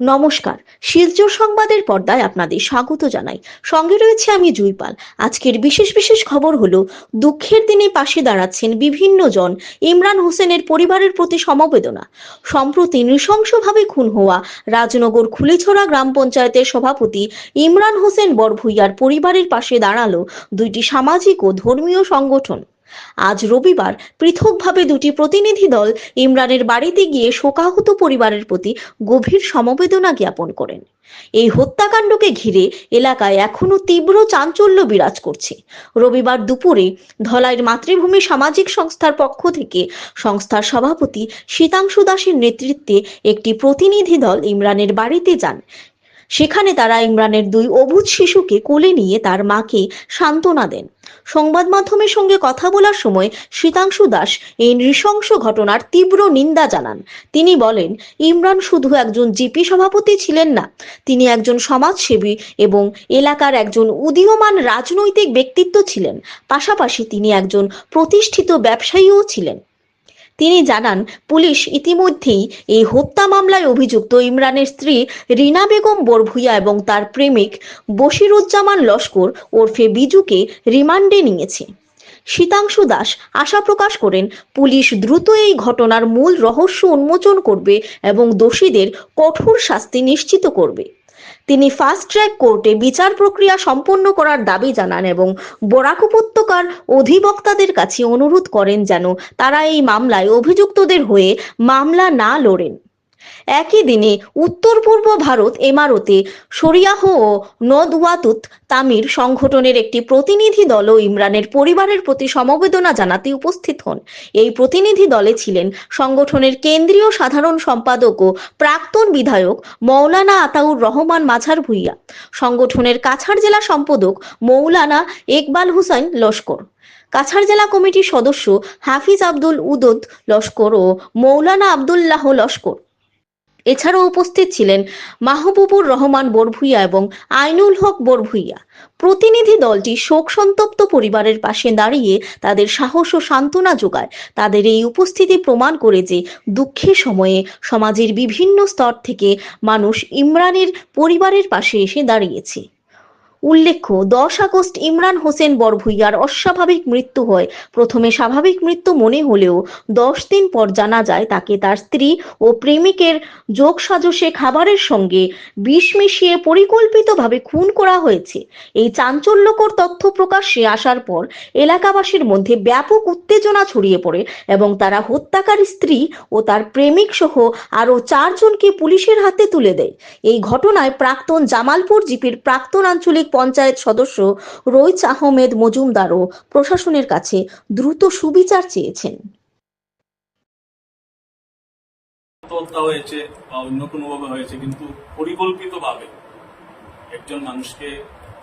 নমস্কার। শিলচর সংবাদের পর্দায় আপনাদের স্বাগত জানাই। সঙ্গে রয়েছে আমি জুইপাল। আজকের বিশেষ বিশেষ খবর হলো, দুঃখের দিনে পাশে দাঁড়াচ্ছেন বিভিন্ন জন ইমরান হোসেনের পরিবারের প্রতি সমবেদনা। সম্প্রতি নৃশংসভাবে খুন হওয়া রাজনগর খুলিছড়া গ্রাম পঞ্চায়েতের সভাপতি ইমরান হোসেন বরভুইয়ার পরিবারের পাশে দাঁড়াল দুইটি সামাজিক ও ধর্মীয় সংগঠন। আজ রবিবার পৃথকভাবে দুটি প্রতিনিধি দল ইমরানের বাড়িতে গিয়ে শোকাহত পরিবারের প্রতি গভীর সমবেদনা জ্ঞাপন করেন। এই হত্যাকাণ্ডকে ঘিরে এলাকায় এখনও তীব্র চাঞ্চল্য বিরাজ করছে। রবিবার দুপুরে ধলাইয়ের মাতৃভূমি সামাজিক সংস্থার পক্ষ থেকে সংস্থার সভাপতি শীতাংশু দাসের নেতৃত্বে একটি প্রতিনিধি দল ইমরানের বাড়িতে যান। সেখানে তারা ইমরানের দুই অবুধ শিশুকে কোলে নিয়ে তার মাকে সান্ত্বনা দেন। সংবাদ মাধ্যমের সঙ্গে কথা বলার সময় শীতাংশু দাস এই নৃশংস ঘটনার তীব্র নিন্দা জানান। তিনি বলেন, ইমরান শুধু একজন জিপি সভাপতি ছিলেন না, তিনি একজন সমাজসেবী এবং এলাকার একজন উদীয়মান রাজনৈতিক ব্যক্তিত্ব ছিলেন। পাশাপাশি তিনি একজন প্রতিষ্ঠিত ব্যবসায়ীও ছিলেন। তিনি জানান, পুলিশ ইতিমধ্যেই এই হত্যা মামলায় অভিযুক্ত ইমরানের স্ত্রী রিনা বেগম বরভুইয়া এবং তার প্রেমিক বশিরুজ্জামান লস্কর ওরফে বিজুকে রিমান্ডে নিয়েছে। শীতাংশু দাস আশা প্রকাশ করেন, পুলিশ দ্রুত এই ঘটনার মূল রহস্য উন্মোচন করবে এবং দোষীদের কঠোর শাস্তি নিশ্চিত করবে। তিনি ফাস্ট ট্র্যাক কোর্টে বিচার প্রক্রিয়া সম্পন্ন করার দাবি জানান এবং বরাক উপত্যকার অধিবক্তাদের কাছে অনুরোধ করেন যেন তারা এই মামলায় অভিযুক্তদের হয়ে মামলা না লড়েন। একই দিনে উত্তর পূর্ব ভারত এমারতে শরিয়াহ ও নদওয়াতুত তামির সংগঠনের একটি প্রতিনিধি দলও ইমরানের পরিবারের প্রতি সমবেদনা জানাতে উপস্থিত হন। এই প্রতিনিধি দলে ছিলেন সংগঠনের কেন্দ্রীয় সাধারণ সম্পাদক ও প্রাক্তন বিধায়ক মৌলানা আতাউর রহমান মাঝার ভুইয়া, সংগঠনের কাছাড় জেলা সম্পাদক মৌলানা ইকবাল হুসাইন লস্কর, কাছাড় জেলা কমিটির সদস্য হাফিজ আব্দুল উদদ লস্কর ও মৌলানা আবদুল্লাহ লস্কর। এছাড়াও উপস্থিত ছিলেন মাহবুবুর রহমান বরভুইয়া এবং আইনুল হক বরভুইয়া। প্রতিনিধি দলটি শোক সন্তপ্ত পরিবারের পাশে দাঁড়িয়ে তাদের সাহস ও সান্ত্বনা যোগায়। তাদের এই উপস্থিতি প্রমাণ করে যে দুঃখের সময়ে সমাজের বিভিন্ন স্তর থেকে মানুষ ইমরানের পরিবারের পাশে এসে দাঁড়িয়েছে। উল্লেখ্য, দশ আগস্ট ইমরান হোসেন বরভুইয়ার অস্বাভাবিক মৃত্যু হয়। প্রথমে স্বাভাবিক মৃত্যু মনে হলেও দশ দিন পর জানা যায় তাকে তার স্ত্রী ও প্রেমিকের যোগ সাজসে খাবারের সঙ্গে বিষ মিশিয়ে পরিকল্পিতভাবে খুন করা হয়েছে। এই চাঞ্চল্যকর তথ্য প্রকাশ্যে আসার পর এলাকাবাসীর মধ্যে ব্যাপক উত্তেজনা ছড়িয়ে পড়ে এবং তারা হত্যাকারী স্ত্রী ও তার প্রেমিক সহ আরও চারজনকে পুলিশের হাতে তুলে দেয়। এই ঘটনায় প্রাক্তন জামালপুর জিপির প্রাক্তন আঞ্চলিক পঞ্চায়েত সদস্য রইচ আহমেদ মজুমদারও প্রশাসনের কাছে দ্রুত সুবিচার চেয়েছেন। হয়েছে বা অন্য হয়েছে, কিন্তু একজন মানুষকে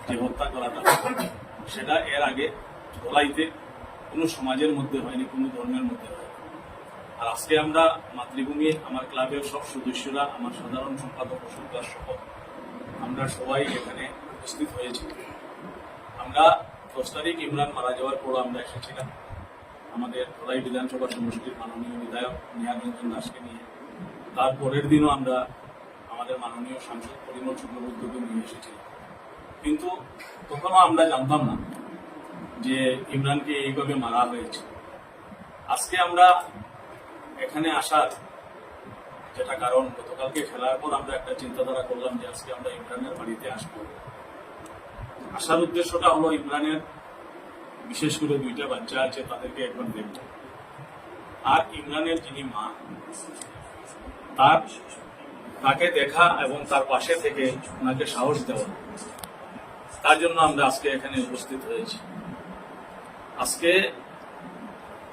যে হত্যা করাটা সেটা এর আগে কোনো সমাজের মধ্যে হয়নি, কোনো ধর্মের মধ্যে হয়নি। আর আজকে আমরা মাতৃভূমি, আমার ক্লাবের সব সদস্যরা, আমার সাধারণ সম্পাদক সহ আমরা সবাই এখানে উপস্থিত হয়েছি। আমরা দশ তারিখ ইমরান মারা যাওয়ার পর আমরা এসেছিলাম। আমাদের ধলাই বিধানসভা সমষ্টির মাননীয় বিধায়ক নিহার রঞ্জন দাসকে নিয়ে। তার পরের দিনও আমরা আমাদের মাননীয় সাংসদ পরিমল শুক্লবৈদ্যকে নিয়ে এসেছিলাম। কিন্তু তখনও আমরা জানতাম না যে ইমরানকে এইভাবে মারা হয়েছে। আজকে আমরা এখানে আসার যেটা কারণ, গতকালকে খেলার পর আমরা একটা চিন্তাধারা করলাম যে আজকে আমরা ইমরানের বাড়িতে আসব। আসার উদ্দেশ্যটা হলো ইমরানের বিশেষ করে দুইটা বাচ্চা আছে, তাদেরকে একবার দেখব। আর ইমরানের যিনি মা, তার, তাকে দেখা এবং তার পাশে থেকে ওনাকে সাহস দেওয়া। তার জন্য আমরা আজকে এখানে উপস্থিত হয়েছি। আজকে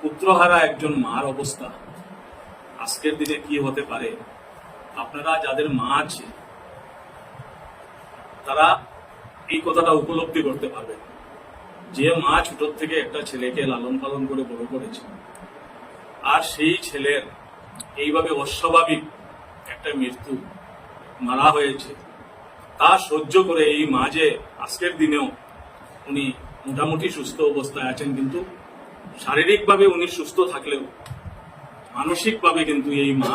পুত্রহারা একজন মার অবস্থা। আজকের দিনে কি হতে পারে? আপনারা যাদের মা আছে, তারা এই কথাটা উপলব্ধি করতে পারবেন যে মা ছোট থেকে একটা ছেলেকে লালন পালন করে বড় করেছে, আর সেই ছেলের এইভাবে অস্বাভাবিক একটা মৃত্যু মারা হয়েছে, তা সহ্য করে এই মা যে আজকের দিনেও উনি মোটামুটি সুস্থ অবস্থায় আছেন, কিন্তু শারীরিকভাবে উনি সুস্থ থাকলেও মানসিকভাবে কিন্তু এই মা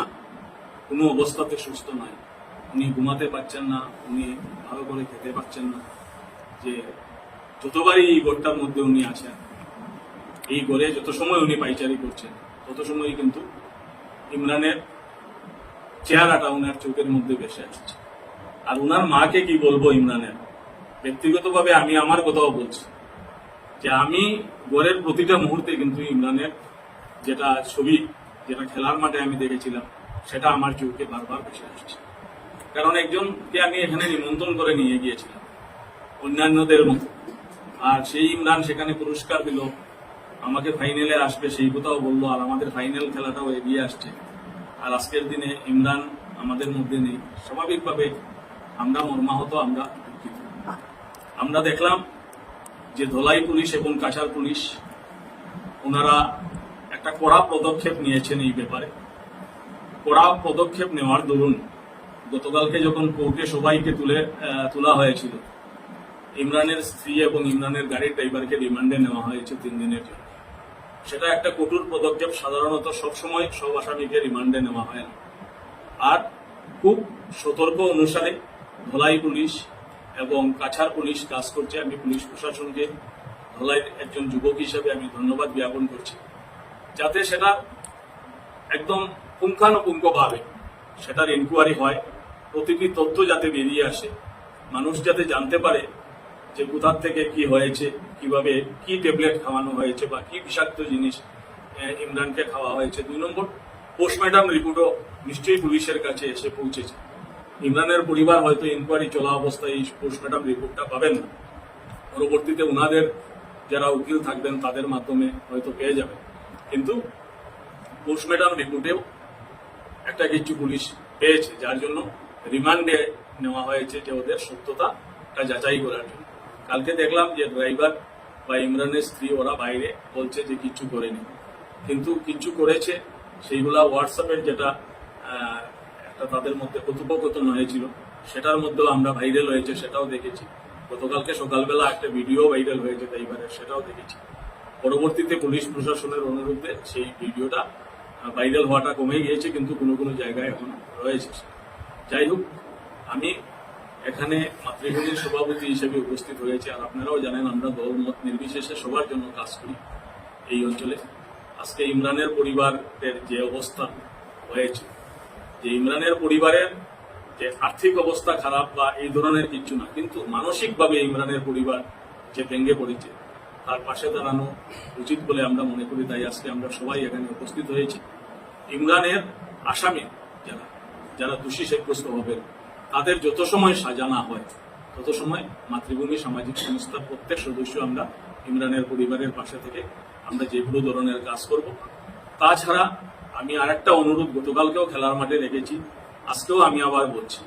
কোনো অবস্থাতে সুস্থ নয়। উনি ঘুমাতে পারছেন না, উনি ভালো করে খেতে পারছেন না। যে যতবারই এই ঘরটার মধ্যে উনি আছেন, এই ঘরে যত সময় উনি পাইচারি করছেন, তত সময় কিন্তু ইমরানের চেহারাটা ওনার চোখের মধ্যে ভেসে আসছে। আর ওনার মাকে কি বলব ইমরানের? ব্যক্তিগতভাবে আমি আমার কথাও বলছি যে আমি ঘরের প্রতিটা মুহূর্তে কিন্তু ইমরানের যেটা ছবি, যেটা খেলার মাঠে আমি দেখেছিলাম, সেটা আমার চোখে বারবার ভেসে আসছে। কারণ একজনকে আমি এখানে নিমন্ত্রণ করে নিয়ে গিয়েছিলাম। অন্যান্যদের মতো। আর সেই ইমরান সেখানে পুরস্কার দিল। আমাকে ফাইনালে আসবে, সেই কথাও বলল, আর আমাদের ফাইনাল খেলাটাও এগিয়ে আসছে। আর আজকের দিনে ইমরান আমাদের মধ্যে নেই। স্বাভাবিকভাবে আমরা মর্মাহত, আমরা আমরা দেখলাম যে ধলাই পুলিশ এবং কাছার পুলিশ, ওনারা একটা কড়া পদক্ষেপ নিয়েছেন এই ব্যাপারে। কড়া পদক্ষেপ নেওয়ার দরুন গতকালকে যখন কোর্টে সবাইকে তুলে তোলা হয়েছিল ইমরানের স্ত্রী এবং ইমরানের গাড়ির ড্রাইভারকে রিমান্ডে নেওয়া হয়েছে তিন দিনের জন্য। সেটা একটা কঠোর পদক্ষেপ, সাধারণত সবসময় সব আসামিকে রিমান্ডে নেওয়া হয় না। আর খুব সতর্ক অনুসারে ধলাই পুলিশ এবং কাছার পুলিশ কাজ করছে। আমি পুলিশ প্রশাসনকে ধলাইয়ের একজন যুবক হিসেবে আমি ধন্যবাদ জ্ঞাপন করছি। যাতে সেটা একদম পুঙ্খানুপুঙ্খভাবে সেটার ইনকোয়ারি হয়, প্রতিটি তথ্য যাতে বেরিয়ে আসে, মানুষ যাতে জানতে পারে যে কোথার থেকে কি হয়েছে, কীভাবে কি ট্যাবলেট খাওয়ানো হয়েছে বা কি বিষাক্ত জিনিস ইমরানকে খাওয়া হয়েছে। দুই নম্বর পোস্টমর্টম রিপোর্টও নিশ্চয়ই পুলিশের কাছে এসে পৌঁছেছে। ইমরানের পরিবার হয়তো ইনকোয়ারি চলা অবস্থায় এই পোস্টমর্টম রিপোর্টটা পাবেন না। পরবর্তীতে ওনাদের যারা উকিল থাকবেন, তাদের মাধ্যমে হয়তো পেয়ে যাবেন। কিন্তু পোস্টমর্টম রিপোর্টেও একটা কিছু পুলিশ পেয়েছে, যার জন্য রিমান্ডে নেওয়া হয়েছে যে ওদের সত্যতাটা যাচাই করার জন্য। কালকে দেখলাম যে ড্রাইভার বা ইমরানের স্ত্রী, ওরা বাইরে বলছে যে কিচ্ছু করেনি কিন্তু কিচ্ছু করেছে, সেইগুলা হোয়াটসঅ্যাপের যেটা একটা তাদের মধ্যে কথোপকথন হয়েছিল, সেটার মধ্যেও আমরা ভাইরাল হয়েছে, সেটাও দেখেছি। গতকালকে সকালবেলা একটা ভিডিও ভাইরাল হয়েছে ড্রাইভারের, সেটাও দেখেছি। পরবর্তীতে পুলিশ প্রশাসনের অনুরোধে সেই ভিডিওটা ভাইরাল হওয়াটা কমে গিয়েছে, কিন্তু কোনো কোনো জায়গায় এখন রয়েছে। যাই হোক, আমি এখানে মাতৃভূমির সভাপতি হিসেবে উপস্থিত হয়েছে, আর আপনারাও জানেন আমরা দল মত নির্বিশেষে সবার জন্য কাজ করি এই অঞ্চলে। আজকে ইমরানের পরিবারের যে অবস্থা হয়েছে, যে ইমরানের পরিবারের যে আর্থিক অবস্থা খারাপ বা এই ধরনের কিছু না, কিন্তু মানসিকভাবে ইমরানের পরিবার যে ভেঙে পড়েছে, তার পাশে দাঁড়ানো উচিত বলে আমরা মনে করি। তাই আজকে আমরা সবাই এখানে উপস্থিত হয়েছি। ইমরানের আসামি যারা যারা দোষী সাব্যস্ত হবেন তাদের যত সময় সাজানা হয়, তত সময় মাতৃভূমি, সামাজিক সংস্থার প্রত্যেক সদস্য আমরা ইমরানের পরিবারের পাশে থেকে আমরা যেগুলো ধরনের কাজ করব। তাছাড়া আমি আরেকটা অনুরোধ, গতকালকেও খেলার মাঠে রেখেছি আজকেও আমি আবার বলছি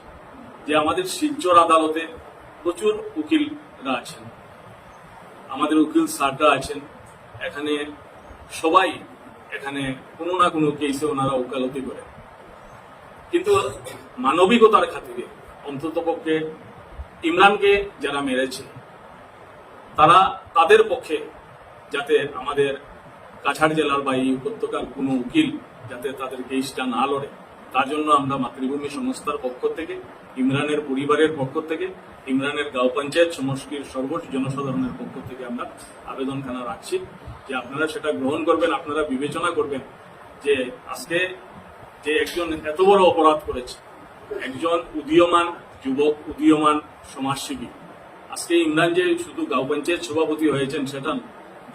যে আমাদের শিলচর আদালতে প্রচুর উকিলরা আছেন। আমাদের উকিল স্যাররা আছেন। এখানে সবাই এখানে কোনো না কোনো কেসে ওনারা ওকালতি করে। কিন্তু মানবিকতার খাতিরে অন্তত পক্ষে ইমরানকে যারা মেরেছে, তারা তাদের পক্ষে যাতে আমাদের কাছাড় জেলার বা এই উপত্যকার কোনো উকিল যাতে তাদের কেসটা না লড়ে। তার জন্য আমরা মাতৃভূমি সংস্থার পক্ষ থেকে, ইমরানের পরিবারের পক্ষ থেকে, ইমরানের গাঁও পঞ্চায়েত সমষ্টির সর্বোচ্চ জনসাধারণের পক্ষ থেকে আমরা আবেদনখানা রাখছি যে আপনারা সেটা গ্রহণ করবেন, আপনারা বিবেচনা করবেন যে আজকে যে একজন এত বড় অপরাধ করেছে, একজন উদীয়মান যুবক, উদীয়মান সমাজসেবী। আজকে ইমরান যে শুধু গাঁও পঞ্চায়েত সভাপতি হয়েছেন, সেটা না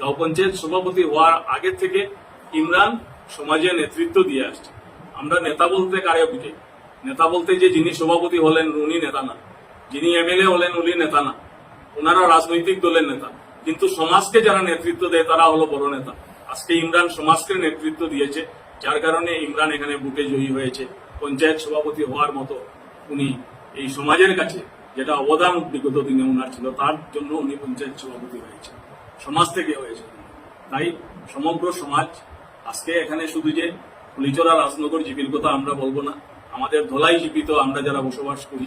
গাঁও পঞ্চায়েত সভাপতি হওয়ার আগে থেকে ইমরান সমাজে নেতৃত্ব দিয়ে আসছে। আমরা নেতা বলতে কারে বুঝি? নেতা বলতে যে যিনি সভাপতি হলেন, উনি নেতা না। যিনি এমএলএ হলেন, উনি নেতা না। ওনারা রাজনৈতিক দলের নেতা। কিন্তু সমাজকে যারা নেতৃত্ব দেয়, তারা হলো বড় নেতা। আজকে ইমরান সমাজকে নেতৃত্ব দিয়েছে। যার কারণে ইমরান এখানে বুকে জয়ী হয়েছে। পঞ্চায়েত সভাপতি হওয়ার মতো উনি এই সমাজের কাছে যেটা অবদান বিগত দিনে ওনার ছিল, তার জন্য উনি পঞ্চায়েত সভাপতি হয়েছে সমাজ থেকে হয়েছে তাই সমগ্র সমাজ আজকে এখানে শুধু যে ফুলিচরা রাজনগর জিপির কথা আমরা বলব না, আমাদের ধলাই জিপিতে আমরা যারা বসবাস করি,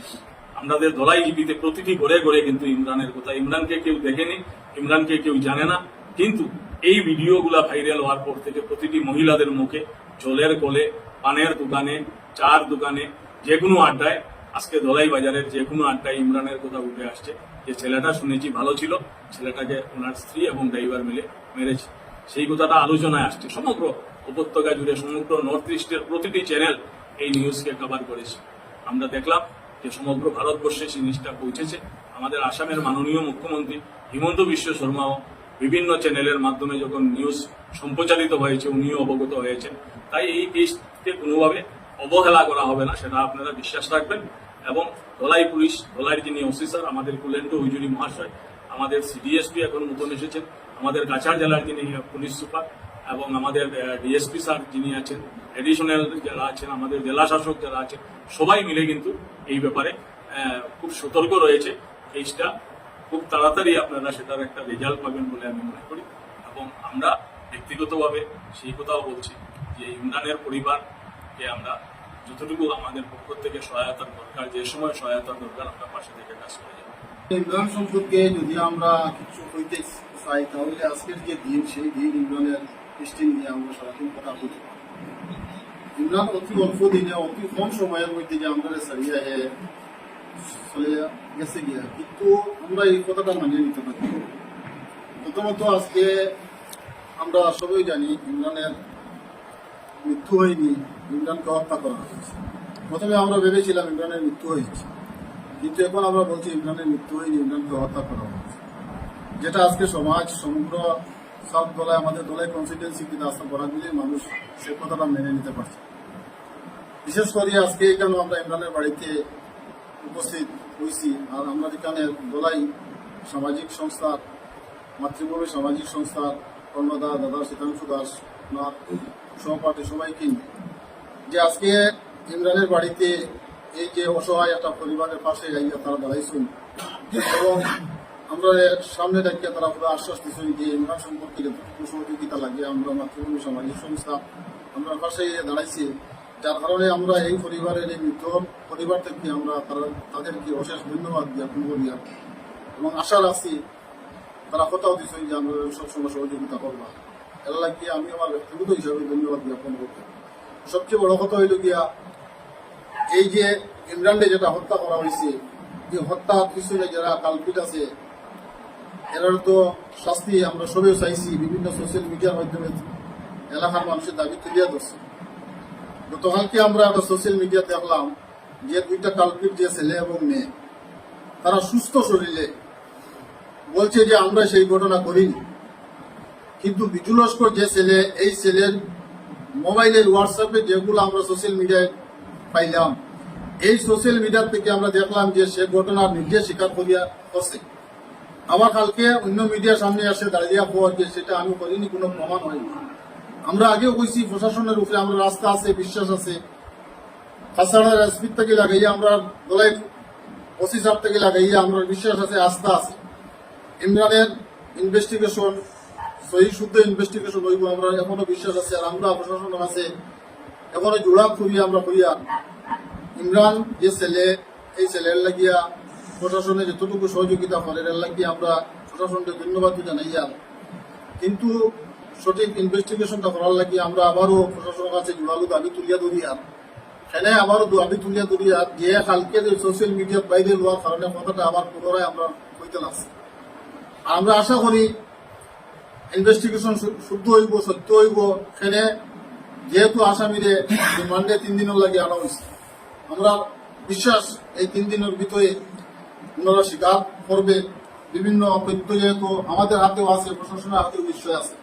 আমাদের ধলাই জিপিতে প্রতিটি ঘরে ঘরে কিন্তু ইমরানের কথা। ইমরানকে কেউ দেখেনি, ইমরানকে কেউ জানে না। কিন্তু এই ভিডিওগুলা ভাইরাল হওয়ার পর থেকে প্রতিটি মহিলাদের মুখে জলের কোলে, পানের দোকানে, চার দোকানে যে কোনো আড্ডায়, আজকে দোলাই বাজারের যে কোনো আড্ডায় ইমরানের কথা উঠে আসছে। যে ছেলেটা শুনেছি ভালো ছিল, ছেলেটাকে ওনার স্ত্রী এবং ড্রাইভার মিলে মেরেছে। সেই কথাটা আলোচনায় আসছে। সমগ্র উপত্যকা জুড়ে, সমগ্র নর্থ ইস্টের প্রতিটি চ্যানেল এই নিউজকে কভার করেছে। আমরা দেখলাম যে সমগ্র ভারতবর্ষে সেই জিনিসটা পৌঁছেছে। আমাদের আসামের মাননীয় মুখ্যমন্ত্রী হিমন্ত বিশ্ব শর্মাও বিভিন্ন চ্যানেলের মাধ্যমে যখন নিউজ সম্প্রচারিত হয়েছে, উনিও অবগত হয়েছেন। তাই এই কেসকে কোনোভাবে অবহেলা করা হবে না, সেটা আপনারা বিশ্বাস রাখবেন। এবং ধলাই পুলিশ, ধলাইয়ের যিনি অফিসার আমাদের কুলেন্টো হুজুরি মহাশয়, আমাদের সিডিএসপি এখন নতুন এসেছেন, আমাদের কাছাড় জেলার যিনি পুলিশ সুপার এবং আমাদের ডিএসপি স্যার যিনি আছেন এডিশনাল যারা আছেন, আমাদের জেলা শাসক যারা আছেন, সবাই মিলে কিন্তু এই ব্যাপারে খুব সতর্ক রয়েছে। কেসটা খুব তাড়াতাড়ি আপনারা সেটার একটা রেজাল্ট পাবেন বলে আমি মনে করি। এবং আমরা ব্যক্তিগতভাবে সেই কথাও বলছি যে ইমরানের পরিবারকে আমরা যতটুকু আমাদের পক্ষ থেকে সহায়তার দরকার, যে সময় সহায়তার দরকার, আমরা পাশে থেকে কাজ করে যাব। ইমরান সম্পর্কে যদি আমরা কিছু হইতে চাই, তাহলে আজকের যে দিন, সেই দিন ইমরানের হিস্ট্রি নিয়ে আমরা সারাদিন কথা বলতে পারি। ইমরান অতি অল্প দিনে, অতি কম সময়ের মধ্যে যে আমরা সারিয়ে গেছে গিয়া। কিন্তু আমরা এই কথাটা মানিয়ে নিতে পারি প্রথমত আজকে আমরা সবাই জানি ইমরানের মৃত্যু হয়নি, ইমরানকে হত্যা করা হয়েছে। প্রথমে আমরা ভেবেছিলাম ইমরানের মৃত্যু হয়েছে। কিন্তু এখন আমরা বলছি ইমরানের মৃত্যু হয়নি, ইমরানকে হত্যা করা হয়েছে। যেটা আজকে সমাজ, সমগ্র সব দলায় আমাদের দলায় কনসিডেন্সি কিন্তু আস্থা বরাগুলি মানুষ সে কথাটা মেনে নিতে পারছে। বিশেষ করে আজকে কেন আমরা ইমরানের বাড়িতে উপস্থিত হয়েছি আর আমরা এখানে দলাই সামাজিক সংস্থা মাতৃভূমি সামাজিক সংস্থা কর্ণদা দাদা শীতাংশু দাস ওনার সহপাঠী সবাইকে যে আজকে ইমরানের বাড়িতে এই যে অসহায় একটা পরিবারের পাশে যাইয়া তারা দাঁড়াইছেন, এবং আমরা সামনে দেখিয়ে তারা পুরো আশ্বাস দিচ্ছেন যে ইমরান সম্পর্কে সহযোগিতা লাগে, আমরা মাতৃভূমি সামাজিক সংস্থা, আমরা পাশে দাঁড়াইছি। যার কারণে আমরা এই পরিবারের এই মৃত পরিবার থেকে আমরা তারা, তাদেরকে অশেষ ধন্যবাদ জ্ঞাপন করি এবং আশা রাখছি তারা কথাও দিচ্ছেন যে আমরা সবসময় সহযোগিতা করব। এর লাগিয়ে আমি আমার ব্যক্তিগত হিসাবে ধন্যবাদ জ্ঞাপন করব। সবচেয়ে বড় কথা হইল গিয়া, এই যে ইমরানকে যেটা হত্যা করা হয়েছে এই হত্যা পিছনে যারা কালপিট আছে, এরার তো শাস্তি আমরা সবেও চাইছি। বিভিন্ন সোশ্যাল মিডিয়ার মাধ্যমে এলাকার মানুষের দাবি তুলিয়া ধরছে। গতকালকে আমরা একটা সোশ্যাল মিডিয়া দেখলাম যে দুইটা কালপিট যে ছেলে এবং মেয়ে, তারা সুস্থ শরীরে বলছে যে আমরা সেই ঘটনা করিনি। কিন্তু বিজু লস্কর যে ছেলে, এই ছেলের মোবাইলের হোয়াটসঅ্যাপে যেগুলো আমরা সোশ্যাল মিডিয়ায় পাইলাম, এই সোশ্যাল মিডিয়া থেকে আমরা দেখলাম যে সে ঘটনার নির্দেশ স্বীকার করিয়া করছে। আবার কালকে অন্য মিডিয়ার সামনে আসে দাঁড়িয়ে পর যে সেটা আমি করিনি, কোনো প্রমাণ হয়নি। আমরা আগেও কইছি, প্রশাসনের উপরে আমরা রাস্তা আছে, বিশ্বাস আছে। কাছাড়ার এসপির থেকে লাগাইয়া আমরা দলাই ওসি সাহেব থেকে লাগাইয়া আমরা বিশ্বাস আছে, আস্থা আছে। ইমরানের ইনভেস্টিগেশন সহি শুদ্ধ ইনভেস্টিগেশন হইব আমরা, এখনও বিশ্বাস আছে আর আমরা প্রশাসনের কাছে এখনও জোড়া খুবই আমরা করিয়া। ইমরান যে ছেলে, এই ছেলের লাগিয়া প্রশাসনে যতটুকু সহযোগিতা করে, এর লাগিয়ে আমরা প্রশাসনকে ধন্যবাদ জানাইয়া। কিন্তু সঠিক ইনভেস্টিগেশনটা করার লাগিয়ে আমরা আবারও প্রশাসনের কাছে জোড়ালো দাবি তুলিয়া ধরিয়া সেনে আবারও দাবি তুলিয়া ধরিয়া যে কালকে যে সোশ্যাল মিডিয়ার বাইরে লওয়ার কারণে কথাটা আবার পুনরায় আমরা কইতে লাগছি। আমরা আশা করি ইনভেস্টিগেশন শুদ্ধ হইব, সত্য হইব। সেনে যেহেতু আসামিরে রিমান্ডে তিন দিনের লাগে আনা হয়েছে আমরা বিশ্বাস এই তিন দিনের ভিতরে ওনারা স্বীকার করবে। বিভিন্ন তথ্য যেহেতু আমাদের হাতেও আছে, প্রশাসনের হাতেও নিশ্চয় আছে।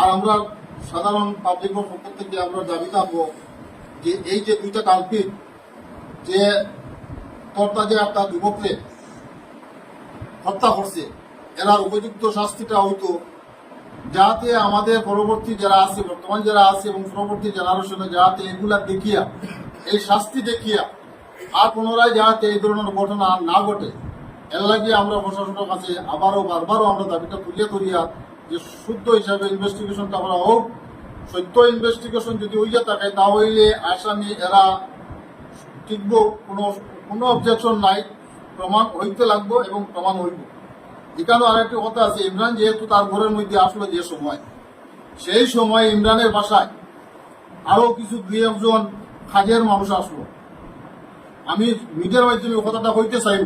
আর আমরা সাধারণ পাবলিকের পক্ষ থেকে আমরা দাবি থাকব যে এই যে দুইটা কালপিট যে কর্তা যে একটা যুবককে হত্যা করছে এরা উপযুক্ত শাস্তিটা হইতো। যাতে আমাদের পরবর্তী যারা আছে, বর্তমান যারা আছে এবং পরবর্তী জেনারেশনে যাতে এগুলা দেখিয়া, এই শাস্তি দেখিয়া আর পুনরায় যাতে এই ধরনের ঘটনা না ঘটে, এর লাগে আমরা প্রশাসনের কাছে আবারও বারবারও আমরা দাবিটা তুলে ধরিয়া যে শুদ্ধ হিসাবে ইনভেস্টিগেশনটা করা হোক, সত্য ইনভেস্টিগেশন যদি হইয়া থাকে তাহলে আসামি এরা টিকবো, কোনো কোনো অবজেকশন নাই, প্রমাণ হইতে লাগবো এবং প্রমাণ হইব। এখানেও আরেকটি কথা আছে, ইমরান যেহেতু তার ঘরের মধ্যে আসলো যে সময়, সেই সময় ইমরানের বাসায় আরও কিছু দুই একজন কাজের মানুষ আসলো। আমি মিডিয়ার মাধ্যমে কথাটা হইতে চাইব।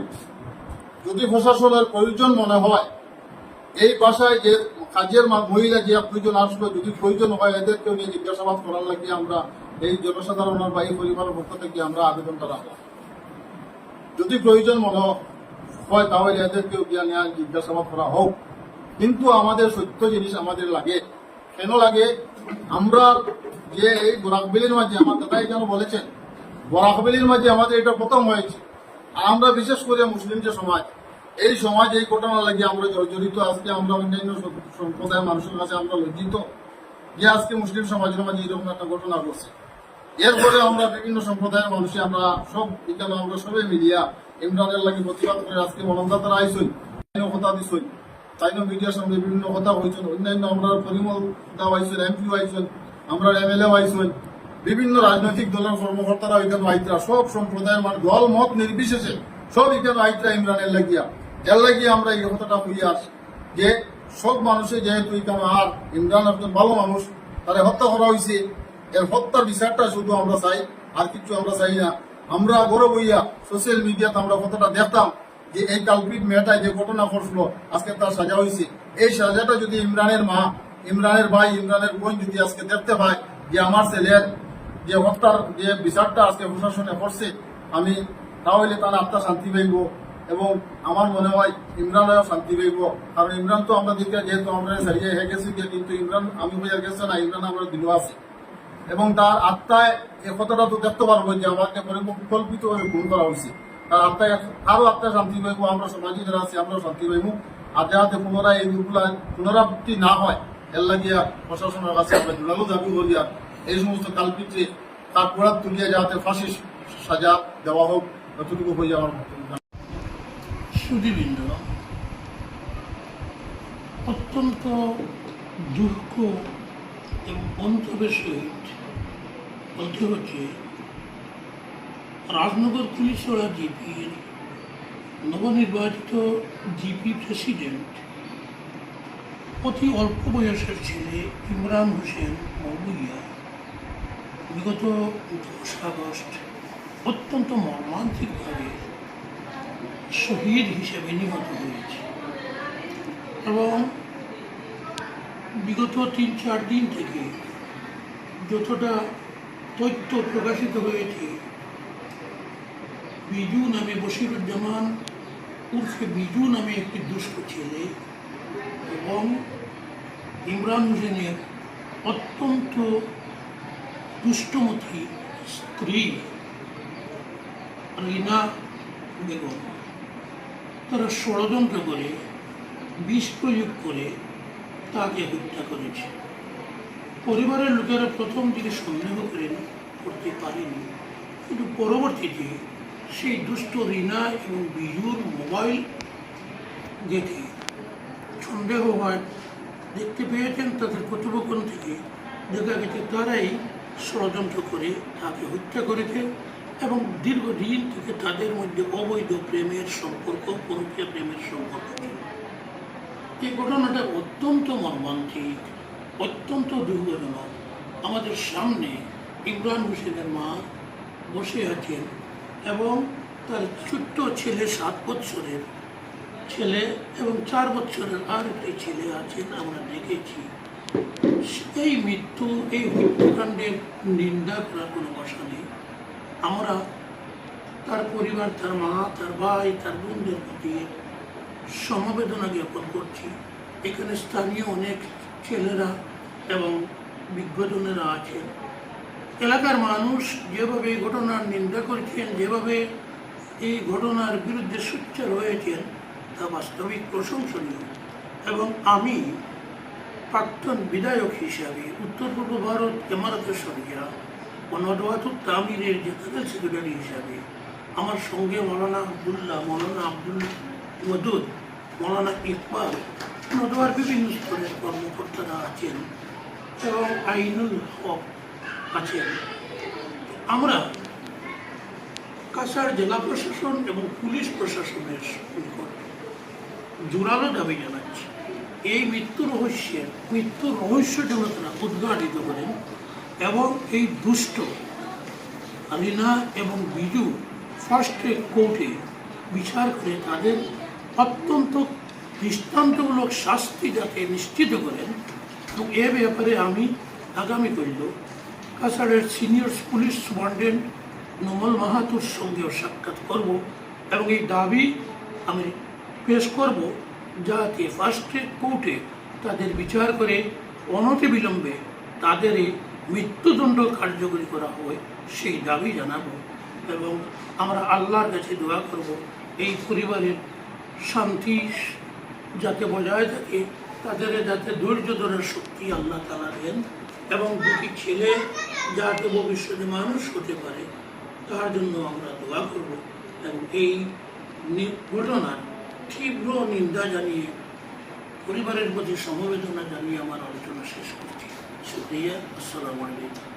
যদি প্রশাসনের প্রয়োজন মনে হয়, এই বাসায় যে কাজের মহিলা যে দুজন আসলো, যদি প্রয়োজন হয় এদেরকেও নিয়ে জিজ্ঞাসাবাদ করার লাগে আমরা এই জনসাধারণের বা এই পরিবারের পক্ষ থেকে আমরা আবেদনটা রাখলাম যদি প্রয়োজন মনে হয় তাহলে এদেরকেও গিয়ে নিয়ে জিজ্ঞাসাবাদ করা হোক। কিন্তু আমাদের সত্য জিনিস আমাদের লাগে। কেন লাগে? আমরা যে এই বরাকবিলির মাঝে আমার দাদাই যেন বলেছেন বরাকবিলির মাঝে আমাদের এটা প্রথম হয়েছে। আর আমরা বিশেষ করে মুসলিম যে সমাজ এই সমাজ এই ঘটনা লাগে, আমরা জর্জরিত, আজকে আমরা অন্যান্য সম্প্রদায়ের মানুষের কাছে আমরা লজ্জিত যে আজকে মুসলিম সমাজের মাঝে এরকম একটা ঘটনা ঘটছে। এরপরে আমরা বিভিন্ন সম্প্রদায়ের মানুষে আমরা সব এখানে আমরা সবাই মিলিয়া ইমরানের লাগে প্রতিবাদ করে আজকে মনন্দাতারা আইসই কথা দিছই তাইনও মিডিয়ার সামনে বিভিন্ন কথা হয়েছেন অন্যান্য আমরা পরিমল দাও আইসেন এমপিও আইসেন আমরা এমএলএ আইসেন বিভিন্ন রাজনৈতিক দলের কর্মকর্তারা এখানে আইতরা সব সম্প্রদায়ের মানে দল, মত নির্বিশেষে সব এখানে আইতরা ইমরানের লাগিয়া। এর লাগিয়ে আমরা এই কথাটা হইয়া আসি যে, সব মানুষে যেহেতু আর ইমরান একজন ভালো মানুষ, তারে হত্যা করা হয়েছে এর হত্যার বিচারটা শুধু আমরা চাই, আর কিছু আমরা চাই না। আমরা গৌরব হইয়া সোশ্যাল মিডিয়াতে আমরা কতটা দেখতাম যে, এই কালপিট মেয়েটায় যে ঘটনা ঘটলো, আজকে তার সাজা হয়েছে এই সাজাটা যদি ইমরানের মা, ইমরানের ভাই, ইমরানের বোন যদি আজকে দেখতে পায় যে, আমার ছেলের যে হত্যার যে বিচারটা আজকে প্রশাসনে করছে, আমি তাহলে তার আত্মা শান্তি পাইব। এবং আমার মনে হয় ইমরান ইমরানও শান্তি পাইব। কারণ ইমরান তো আমরা দিকে যেহেতু আমরা সারিয়ে হয়ে গেছি গিয়ে কিন্তু ইমরান, আমি হইয়া গেছে না, ইমরান আমরা দিল আছে। এবং তার আত্মায় এ কথাটা তো দেখতে পারব যে আমাকে পরিকল্পিতভাবে খুন করা হয়েছে। তার আত্মায় আরও আত্মায় শান্তি পাইব, আমরা সমাজে যারা আছি আমরা শান্তি পাইব। আর যাতে পুনরায় এই রূপগুলা পুনরাবৃত্তি না হয়, এর লাগিয়া প্রশাসনের কাছে আমরা জোরালো দাবি করিয়া এই সমস্ত কালপিত্রে তার পোড়াত তুলিয়া যাতে ফাঁসি সাজা দেওয়া হোক যতটুকু হয়ে যাওয়ার সুদীবৃন্দ, অত্যন্ত দুঃখ এবং অন্তরের সহিত বলতে হচ্ছে, রাজনগর পুলিশরা জিপির নবনির্বাচিত জিপি প্রেসিডেন্ট, অতি অল্প বয়সের ছেলে ইমরান হোসেন মৌলুইয়া বিগত দশ আগস্ট অত্যন্ত মর্মান্তিকভাবে শহীদ হিসেবে নিহত হয়েছে। এবং বিগত তিন, চার দিন থেকে যতটা তথ্য প্রকাশিত হয়েছে, বিজু নামে বশিরুজ্জামান উর্ফে বিজু নামে একটি দুষ্ট ছেলে এবং ইমরান হোসেনের অত্যন্ত দুষ্টমতী স্ত্রী রিনা বেগম। তারা ষড়যন্ত্র করে, বিষ প্রয়োগ করে তাকে হত্যা করেছে। পরিবারের লোকেরা প্রথম দিকে সন্দেহ করেন, করতে পারেনি। কিন্তু পরবর্তীতে সেই দুষ্ট রিনা এবং বিজুর মোবাইল দেখে সন্দেহ হয়, দেখতে পেয়েছেন তাদের কথোপকথন থেকে। দেখা গেছে তারাই ষড়যন্ত্র করে তাকে হত্যা করেছে। এবং দীর্ঘদিন থেকে তাদের মধ্যে অবৈধ প্রেমের সম্পর্ক, পরকীয় প্রেমের সম্পর্ক। এই ঘটনাটা অত্যন্ত মর্মান্তিক, অত্যন্ত দুর্ঘটনক আমাদের সামনে ইমরান হোসেনের মা বসে আছেন এবং তার ছোট্ট ছেলে সাত বৎসরের ছেলে এবং চার বছরের আর একটি ছেলে আছেন, আমরা দেখেছি। এই মৃত্যু, এই হত্যাকাণ্ডের নিন্দা করার কোনো ভাষা নেই। আমরা তার পরিবার, তার মা, তার ভাই, তার বোনদের প্রতি সমবেদনা জ্ঞাপন করছি। এখানে স্থানীয় অনেক ছেলেরা এবং বিজ্ঞজনেরা আছেন। এলাকার মানুষ যেভাবে এই ঘটনার নিন্দা করেছেন, যেভাবে এই ঘটনার বিরুদ্ধে সোচ্চার হয়েছেন, তা বাস্তবিক প্রশংসনীয়। এবং আমি প্রাক্তন বিধায়ক হিসাবে উত্তর পূর্ব ভারত এমারতের সরিয়া ও নদওয়াতুল তামিরের জেনারেল সেক্রেটারি হিসাবে। আমার সঙ্গে মৌলানা আবদুল্লাহ, মৌলানা আব্দুল মদুদ, মৌলানা ইকবাল নদওয়ার বিভিন্ন স্তরের কর্মকর্তারা আছেন এবং আইনুল হক আছেন। আমরা কাছাড় জেলা প্রশাসন এবং পুলিশ প্রশাসনের নিকট জোরালো দাবি জানাচ্ছি। এই মৃত্যু রহস্যের যেন তারা উদ্ঘাটিত করেন এবং এই দুষ্ট রিনা এবং বিজু ফার্স্ট কোর্টে বিচার করে তাদের অত্যন্ত দৃষ্টান্তমূলক শাস্তি যাতে নিশ্চিত করেন এবং এ ব্যাপারে আমি আগামী করল কাছাড়ের সিনিয়র পুলিশ সুপারিনটেন্ডেন্ট নোমল মাহাতুর সঙ্গেও সাক্ষাৎ করব এবং এই দাবি আমি পেশ করব যাতে ফার্স্ট কোর্টে তাদের বিচার করে অনতিবিলম্বে তাদের এই মৃত্যুদণ্ড কার্যকরী করা হয়, সেই দাবি জানাব এবং আমরা আল্লাহর কাছে দোয়া করব, এই পরিবারের শান্তি যাতে বজায় থাকে, তাদের যাতে ধৈর্য ধরার শক্তি আল্লাহ তালা দেন এবং দুটি ছেলে যাতে ভবিষ্যতে মানুষ হতে পারে, তার জন্য আমরা দোয়া করব এবং এই ঘটনার তীব্র নিন্দা জানিয়ে, পরিবারের প্রতি সমবেদনা জানিয়ে আমার আলোচনা শেষ করছি। শুক্রিয়া। আসসালামু আলাইকুম।